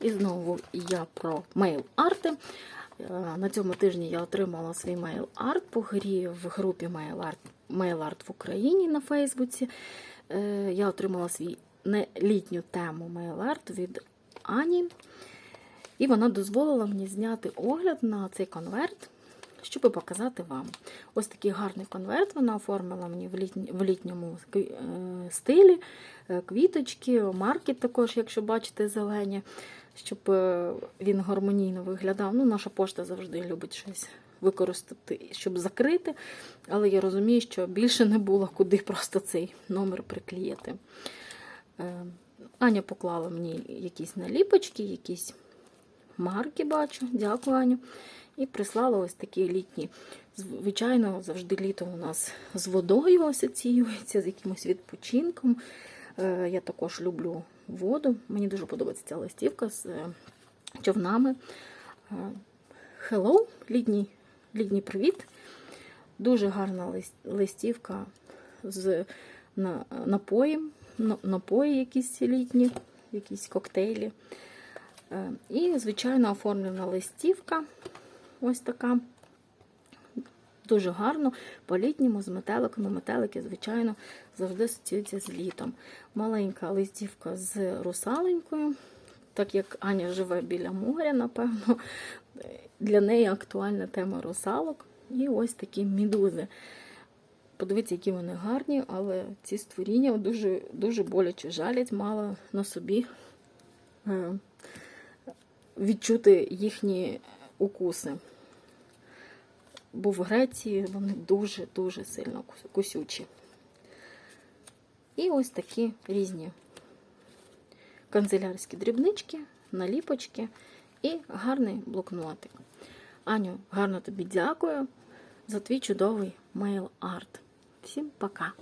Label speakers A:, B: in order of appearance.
A: І знову я про мейл-арти. Е, На цьому тижні я отримала свій мейл-арт по грі в групі Мейл-арт в Україні на Фейсбуці. Е, Я отримала свій літню тему мейл-арт від Ані. І вона дозволила мені зняти огляд на цей конверт, щоб показати вам. Ось такий гарний конверт вона оформила мені в, літньому е, стилі, Е, квіточки, марки також, якщо бачите, зелені, щоб е, він гармонійно виглядав. Ну, Наша пошта завжди любить щось використати, щоб закрити, але я розумію, що більше не було куди просто цей номер приклеїти. Аня поклала мені якісь наліпочки, якісь марки бачу. Дякую, Аню. І прислала ось такі літні. Звичайно, завжди літо у нас з водою асоціюється, з якимось відпочинком. Е, Я також люблю воду. Мені дуже подобається ця листівка з е, човнами. Е, Hello, літній, літній привіт. Дуже гарна листівка з напоєм, напої якісь літні, якісь коктейлі. Е, І, звичайно, оформлена листівка. Ось така. Дуже гарно, по-літньому, з метеликами. Метелики, звичайно, завжди асоціюються з літом. Маленька листівка з русаленькою. Так як Аня живе біля моря, напевно, для неї актуальна тема русалок. І ось такі мідузи. Подивіться, які вони гарні, але ці створіння дуже, дуже боляче жалять, мала на собі е, відчути їхні укуси. Бо в Греції вони дуже-дуже сильно кус- кусючі. І ось такі різні канцелярські дрібнички, наліпочки і гарний блокнотик. Аню, гарно тобі дякую за твій чудовий мейл-арт. Всім пока!